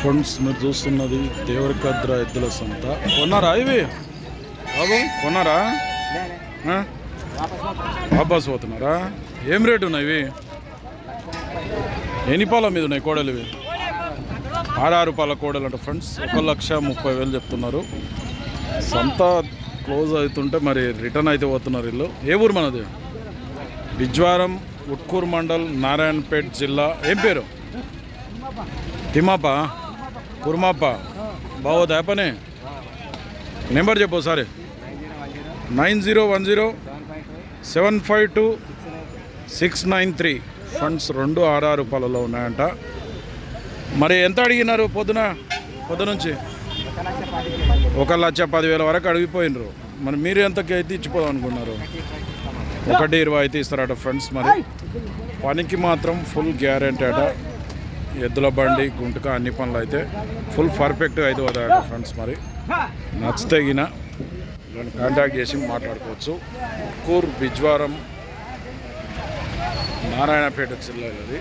Friends మీరు చూస్తున్నది దేవరకద్ర ఎద్దుల సంత. కొన్నారా ఇవి? బాబు కొన్నారా? వాపస్ పోతున్నారా? ఏం రేటు ఉన్నాయి ఇవి? ఎన్ని పాల మీద ఉన్నాయి కోడలు ఇవి? ఆరు పాల కోడలు అంట ఫ్రెండ్స్ ఒక లక్ష ముప్పై వేలు చెప్తున్నారు. సంత క్లోజ్ అవుతుంటే మరి రిటర్న్ అయితే పోతున్నారు వీళ్ళు. ఏ ఊరు మనది? బిజ్వారం ఉట్కూర్ మండల్ నారాయణపేట్ జిల్లా. ఏం పేరు? తిమాప కుర్మాప బావోదా పనే నెంబర్ చెప్పు sorry nine zero one zero seven five two six nine three. Funds రెండు ఆరు రూపాయలలో ఉన్నాయంట. మరి ఎంత అడిగినారు పొద్దున? పొద్దు నుంచి? ఒక లక్ష పదివేల వరకు అడిగిపోయినరు. మరి మీరు ఎంతకి అయితే ఇచ్చిపోదాం అనుకున్నారు? ఒకటి ఇరవై అయితే ఇస్తారట ఫ్రెండ్స్ మరి. పనికి మాత్రం ఫుల్ గ్యారెంటీ అట. ఎద్దుల బండి గుంటక అన్ని పనులు అయితే ఫుల్ పర్ఫెక్ట్గా అయితే వదాయట ఫ్రెండ్స్ మరి. నచ్చతగిన కాంటాక్ట్ చేసి మాట్లాడుకోవచ్చు. కూర్ బిజ్వారం నారాయణపేట జిల్లాలో ఇది